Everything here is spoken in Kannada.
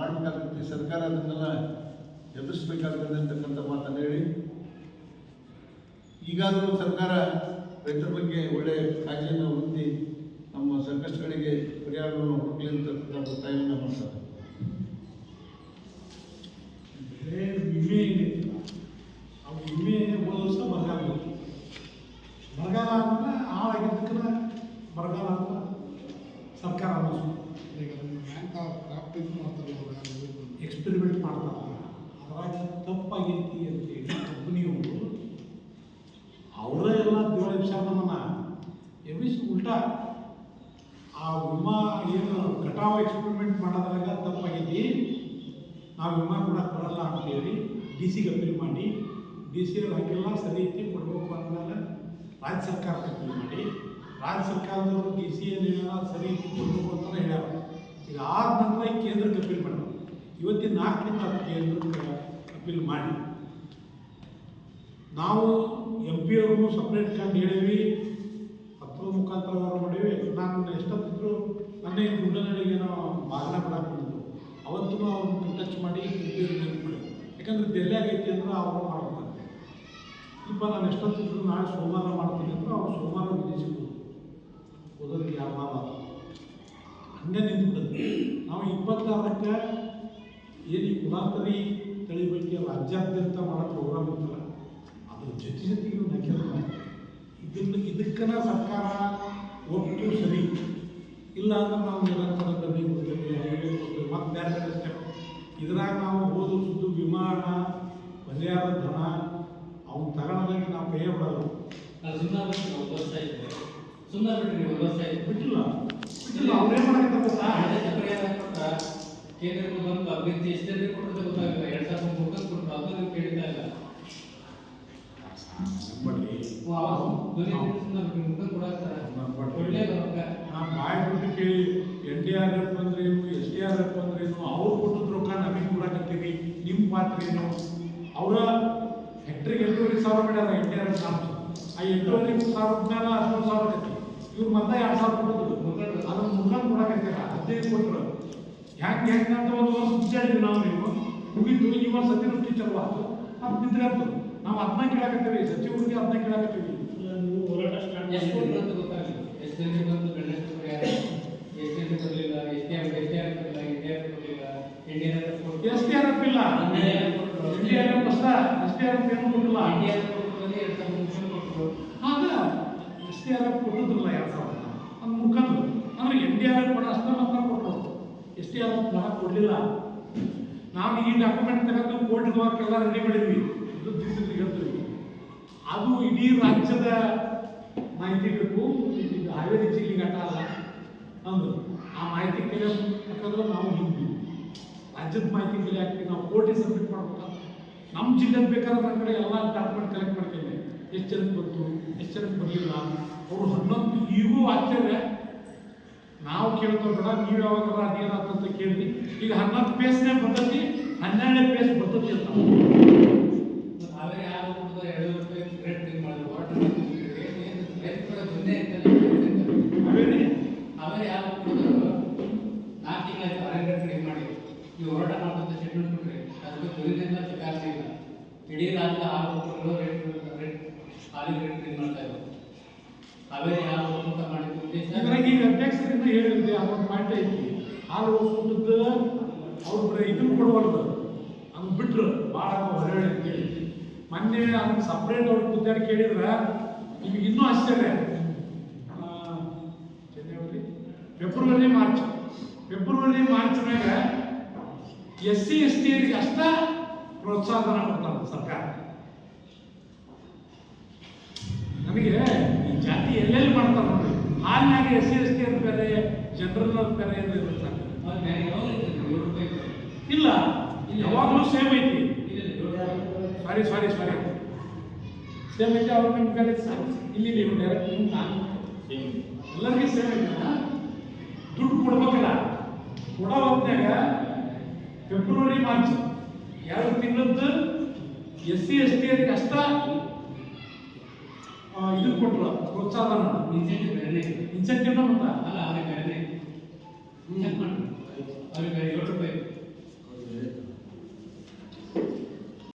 ಮಾಡಬೇಕಾಗುತ್ತೆ. ಸರ್ಕಾರ ಅದನ್ನೆಲ್ಲ ಎದುರಿಸಬೇಕಾಗ್ತದೆ ಅಂತಕ್ಕಂಥ ಮಾತನ್ನು ಹೇಳಿ ಈಗಾದರೂ ಸರ್ಕಾರ ರೈತರ ಬಗ್ಗೆ ಒಳ್ಳೆ ಕಾಳಜಿಯನ್ನು ಹೊಂದಿ ನಮ್ಮ ಸಂಕಷ್ಟಗಳಿಗೆ ಪರಿಹಾರವನ್ನು ಹುಡುಕಲಿ ಅಂತಕ್ಕಂಥ ಒತ್ತಾಯವನ್ನು ಮಾಡ್ತಾರೆ. ವಿಮೆ ಆ ವಿಮೆ ಬರಗಾಲ ಅಂತ ಸರ್ಕಾರ ಅನ್ನಿಸ್ತು ಈಗ ಬ್ಯಾಂಕ್ ಪ್ರಾಕ್ಟೀಸ್ ಮಾಡ್ತಾರೆ ಇವಾಗ ಇವ್ರು. ಎಕ್ಸ್ಪೆರಿಮೆಂಟ್ ಮಾಡ್ತಾರೆ ಅದ್ರಾಗ ತಪ್ಪಾಗೈತಿ ಅಂತೇಳಿ ಕಂಪ್ನಿಯವರು ಅವರೇ ಎಲ್ಲ ದಿವಾಳಿ ನಮ್ಮನ್ನ ಎಬ್ಬಿಸಿ ಉಲ್ಟಾ ಆ ವಿಮಾ ಏನು ಕಟಾವು ಎಕ್ಸ್ಪೆರಿಮೆಂಟ್ ಮಾಡೋದ್ರಾಗ ತಪ್ಪಾಗೈತಿ, ನಾವು ವಿಮಾ ಕೂಡ ಬರಲ್ಲ ಅಂತೇಳಿ ಡಿ ಸಿಗೆ ಅಪೀಲ್ ಮಾಡಿ. ಡಿ ಸಿ ಹಾಗೆಲ್ಲ ಸರಿ ಐತಿ, ಕೊಡಬೇಕು ಅಂದಮೇಲೆ ರಾಜ್ಯ ಸರ್ಕಾರಕ್ಕೆ ಅಪೀಲ್ ಮಾಡಿ. ರಾಜ್ಯ ಸರ್ಕಾರದವರು ಡಿ ಸಿ ಏನೇನ ಆದ ಕೇಂದ್ರಕ್ಕೆ ಅಪೀಲ್ ಮಾಡೋದು ಇವತ್ತಿನ ನಾಲ್ಕರಿಂದ ಕೇಂದ್ರಕ್ಕೆ ಅಪೀಲ್ ಮಾಡಿ. ನಾವು ಎಂ ಪಿ ಅವ್ರಿಗೂ ಸಪ್ರೇಟ್ ಕಂಡು ಹೇಳೀವಿ. ಪತ್ರದ ಮುಖಾಂತರ ಮಾಡೀವಿ. ನಾನು ಎಷ್ಟೊತ್ತಿದ್ರು ಮೊನ್ನೆ ಗುಡ್ಡನಡಿಗೆ ನಾವು ಬಿಡಕ್ಕೆ ಬಂದಿದ್ದು ಅವತ್ತು ಅವ್ರನ್ನ ಟಚ್ ಮಾಡಿ ಮಾಡಿ ಯಾಕಂದ್ರೆ ಡೆಲ್ಲಿ ಆಗೈತಿ ಅಂದ್ರೆ ಅವರು ಮಾಡ್ತಾರೆ ಇಪ್ಪ, ನಾನು ಎಷ್ಟೊತ್ತಿದ್ರು ನಾಳೆ ಸೋಮವಾರ ಮಾಡ್ತೀನಿ ಅಂದ್ರೆ. ಅವ್ರು ಸೋಮವಾರ ವಿಧಿಸಿದ್ರು ಓದೋದಕ್ಕೆ ಯಾವ ಮಾವ? ಹಂಗೆ ನಿಂತ್ಬಿಡುತ್ತೆ ನಾವು ಇಪ್ಪತ್ತಾರಕ್ಕೆ ಏನು ಈ ಕುಲಾಂತರಿ ತಳಿ ಬಗ್ಗೆ ರಾಜ್ಯಾದ್ಯಂತ ಮಾಡೋ ಪ್ರೋಗ್ರಾಮ್ ಇತ್ತಲ್ಲ ಅದ್ರ ಜೊತೆ ಜೊತೆಗೆ ಇವ್ನು ಇದನ್ನು ಇದಕ್ಕನ ಸರ್ಕಾರ ಒಟ್ಟು ಸರಿ. ಇಲ್ಲ ಅಂದ್ರೆ ನಾವು ನಿರಂತರ ಕಡಿಮೆ ಕೊಡ್ತೇವೆ ಹೈವೇ ಕೊಡ್ತೇವೆ ಮತ್ತು ಬೇರೆ ಬೇರೆ ಸ್ಟೆಪ್ ಇದ್ರಾಗ ನಾವು ಹೋದ ಸುದ್ದು ವಿಮಾನ ಪರಿಹಾರ ಧನ ಅವ್ನು ತಗೊಳ್ಳೋದಕ್ಕೆ ನಾವು ಕೈಯ ಬಿಡೋದು ನಾವು ಸುಮ್ಮನೆ ಬಿಟ್ಟು ನಾವು ಬಿಟ್ಟು ಸುಮ್ಮನೆ ಬಿಟ್ಟಿಲ್ಲ. ಬಿಟ್ಟಿಲ್ಲ ಅವ್ರೇನು ಮಾಡಕ್ಕೆ ಗೊತ್ತಾ ಆಡಳಿತ ಪರಿಹಾರ ಕೊಟ್ಟ ಕೇಂದ್ರಕ್ಕೆ ಬಂದು ಅಭಿವೃದ್ಧಿ ಎಷ್ಟೇ ಕೊಟ್ಟದ್ದು ಗೊತ್ತಾಗಿಲ್ಲ ಎರಡ್ ಸಾವಿರದ ಮೂವತ್ತು ಕೊಟ್ಟು ಅದು ಇಲ್ಲ ಕೇಳಿ ಎನ್ ಡಿ ಆರ್ ಎಫ್ ಅಂದ್ರೇನು ಎಸ್ ಡಿ ಆರ್ ಎಫ್ ಅವ್ರು ಕೊಟ್ಟಿದ್ ರೊಕ್ಕ ನಮಗೆ ಕೊಡಕತ್ತೀವಿ ನಿಮ್ಮ ಪಾತ್ರ ಏನು ಅವರ ಹೆಕ್ಟ್ರಿಗೆ ಎಂಟೂವರೆ ಸಾವಿರ ಮಾಡ್ಯಾರ ಎನ್ ಡಿ ಆರ್ ಎಫ್ ಆ ಎಂಟೂವರೆ ಸಾವಿರ ಮೇಲೆ ಹದಿಮೂರು ಸಾವಿರ ಇವ್ರು ಮತ್ತೆ ಎರಡು ಸಾವಿರ ಕೊಟ್ಟದ್ದು ಅದನ್ನ ಮುಖಂಡ್ ಕೊಡಕತ್ತೀರ ಹದಿನೈದು ಕೊಟ್ಟರು ಹೆಂಗೆ ಹೆಂಗೆ ಅಂತ ಒಂದು ವರ್ಷ ಬಿಚ್ಚಾಡಿದ್ವಿ ನಾವು ನೀವು ಮುಗಿತು ಈ ವರ್ಷ ಅತಿವೃಷ್ಟಿ ಚಲೋ ಆಯ್ತು ಅದು ನಿದ್ರೆ ಆಗ್ತದೆ ನಾವು ಅದನ್ನ ಕೇಳಕತ್ತೀವಿ ಸಚಿವರಿಗೆ ಅದನ್ನ ಕೇಳಕತ್ತೀವಿ ಎಷ್ಟು ಕೊಟ್ಟರು ಅಂತ ಗೊತ್ತಾಗಿಲ್ಲ ಎಷ್ಟು ಜನರಿಗೆ ಬಂದು ಗಣೇಶ ಪರಿಹಾರ ಎಷ್ಟು ಜನರಿಗೆ ಬರಲಿಲ್ಲ ಎಷ್ಟೇ ಎಷ್ಟೇ ಬರಲಿಲ್ಲ ಇಂಡಿಯಾ ಬರಲಿಲ್ಲ India S T R F ಇಲ್ಲ ಎಸ್ ಡಿ ಆರ್ ಎಫ್ ಅಷ್ಟ ಎಸ್ ಟಿ ಆರ್ ಎಫ್ ಏನು ಕೊಟ್ಟಿಲ್ಲ ಇಂಡಿಯಾ ಕೊಟ್ಟು ಎರಡು ಸಾವಿರದ ಮುನ್ನೂರು ಕೊಟ್ಟರು ಆಗ ಆರ್ ಎಫ್ ಕೊಟ್ಟಿದ್ರಲ್ಲ ಎರಡು ಸಾವಿರ ಮುಖಾಂತರ ಅಂದ್ರೆ ಎನ್ ಡಿ ಆರ್ ಎಫ್ ಕೊಡ ಅಷ್ಟ ಮಾತ್ರ ಕೊಟ್ಟರು ಎಸ್ ಟಿ ಆರ್ ಎಫ್ ಕೊಡಲಿಲ್ಲ. ನಾವು ಈ ಡಾಕ್ಯುಮೆಂಟ್ ತಗೊಂಡು ಕೋರ್ಟ್ಗೆ ಹೋಗಕ್ಕೆಲ್ಲ ರೆಡಿ ಮಾಡಿದ್ವಿ. ಇದು ದಿವಸಕ್ಕೆ ಹೇಳ್ತೀವಿ. ಅದು ಇಡೀ ರಾಜ್ಯದ ಮಾಹಿತಿ ಬೇಕು. ಹಾವೇರಿ ಜಿಲ್ಲೆಗೆ ಆಟ ಅಲ್ಲ. ಅಂದ್ರು ಆ ಮಾಹಿತಿ ಕಲೆ ಯಾಕಂದ್ರೆ ನಾವು ಹಿಂದಿ ರಾಜ್ಯದ ಮಾಹಿತಿ ಕೇಳಿ ನಾವು ಕೋರ್ಟಿಗೆ ಸಬ್ಮಿಟ್ ಮಾಡ್ಬೇಕಂತ ನಮ್ಮ ಜಿಲ್ಲೆ ಬೇಕಾದ್ರೆ ನನ್ನ ಕಡೆ ಎಲ್ಲ ಡಾಕ್ಯುಮೆಂಟ್ ಕಲೆಕ್ಟ್ ಮಾಡ್ತೇವೆ. ಎಷ್ಟು ಜನಕ್ಕೆ ಬಂತು ಎಷ್ಟು ಜನಕ್ಕೆ ಬರಲಿಲ್ಲ ಅವರು ಹನ್ನೊಂದು ಈಗೂ ಆಶ್ಚರ್ಯ. ನಾವು ಕೇಳ್ತಾ ನೀವು ಯಾವಾಗ ಅಂತ ಕೇಳಿ ಈಗ ಹನ್ನೊಂದು ಪೇಸ್ನೇ ಬರ್ತೈತಿ ಹನ್ನೆರಡನೇ ಪೇಸ್ ಬರ್ತೈತಿ ಅಂತ. ಅವೇ ಕೊಡೋದು ಎರಡು ರೇಟ್ ಇದು ಮಾಡಿದ್ರು. ವಾಟರ್ ಅವರೇ ಯಾವ ಕೊಡೋದು ನಾಲ್ಕು ತಿಂಗಳಾಯ್ತು ಅವರೇ ರೇಟ್ ಕಡಿಮೆ ಮಾಡಿ. ನೀವು ಹೋರಾಟ ಮಾಡ್ಕೊಂತ ಶೆಡ್ಯೂಲ್ ಕೊಟ್ರಿ ಅದಕ್ಕೆ ದುರಿನೆಲ್ಲ ಕಾರಣ ಇಲ್ಲ ಇಡೀ ರಾಜ್ಯದ ಕೊಡಲು ರೇಟ್ ರೇಟ್ ಹಾಲಿಗೆ ಕಡಿಮೆ ಮಾಡ್ತಾ ಇದ್ದಾರೆ ಅವರೇ ಯಾವ ಒಕ್ಕೂಟ ಮಾಡಿದ ಉದ್ದೇಶ? ಇದ್ರಾಗ ಈಗ ಅಧ್ಯಕ್ಷರಿಂದ ಹೇಳಿದ್ದೆ ಅದೊಂದು ಪಾಯಿಂಟ್ ಐತಿ. ಹಾಲು ಒಕ್ಕೂಟದ ಅವ್ರು ಬರೀ ಇದನ್ನ ಕೊಡಬಾರ್ದು. ಹಂಗೆ ಬಿಟ್ರು, ಭಾಳ ಹೊರಗಡೆ ಅಂತೇಳಿ ಮೊನ್ನೆ ಅದನ್ನ ಸಪ್ರೇಟ್ ಅವ್ರು ಕೂತಾಡಿ ಕೇಳಿದ್ರೆ, ನಿಮಗೆ ಇನ್ನೂ ಆಶ್ಚರ್ಯ. ಜನವರಿ? ಫೆಬ್ರವರಿ ಮಾರ್ಚ್ ಫೆಬ್ರವರಿ ಮಾರ್ಚ್ನಾಗ ಎಸ್ ಸಿ ಎಸ್ ಟಿ ಅವರಿಗೆ ಅಷ್ಟ ಪ್ರೋತ್ಸಾಹನ ಕೊಡ್ತಾರೆ ಸರ್ಕಾರ. ನಮಗೆ ಈ ಜಾತಿ ಎಲ್ಲೆಲ್ಲಿ ಮಾಡ್ತಾರೆ ನೋಡಿ. ಹಾಲಿನಾಗ ಎಸ್ ಸಿ ಎಸ್ ಟಿ ಅಂತ ಬೇರೆ ಜನರಲ್ ಅಂತ ಬೇರೆ ಏನು ಇರುತ್ತೆ. ಇಲ್ಲ ಯಾವಾಗಲೂ ಸೇಮ್ ಐತಿ. ಸಾರಿ ಸಾರಿ ಸಾರಿ ಸೇಮ್ ಐತಿ ಅವ್ರು ನಿಮ್ಗೆ ಬೇರೆ ಇಲ್ಲಿ ನೀವು ಡೈರೆಕ್ಟ್ ನೀವು ನಾನು ಎಲ್ಲರಿಗೂ ಸೇಮ್ ಐತಲ್ಲ ದುಡ್ಡು ಕೊಡ್ಬೇಕಲ್ಲ. ಕೊಡೋ ಹೊತ್ತಿನಾಗ ಫೆಬ್ರವರಿ ಮಾರ್ಚ್ ಎರಡು ತಿಂಗಳದ್ದು ಎಸ್ ಸಿ ಎಸ್ ಟಿ ಅಷ್ಟ ಇದನ್ನ ಕೊಟ್ರು ಪ್ರೋತ್ಸಾಹನ ಇನ್ಸೆಂಟಿವ್ ಬೇರೆನೇ ಇದೆ. ಇನ್ಸೆಂಟಿವ್ ಅಂತ ಅಲ್ಲ ಅವ್ರಿಗೆ ಬೇರೆನೇ ಚೆಕ್ ಮಾಡಿ ಅವ್ರಿಗೆ ಬೇರೆ ಏಳು ರೂಪಾಯಿ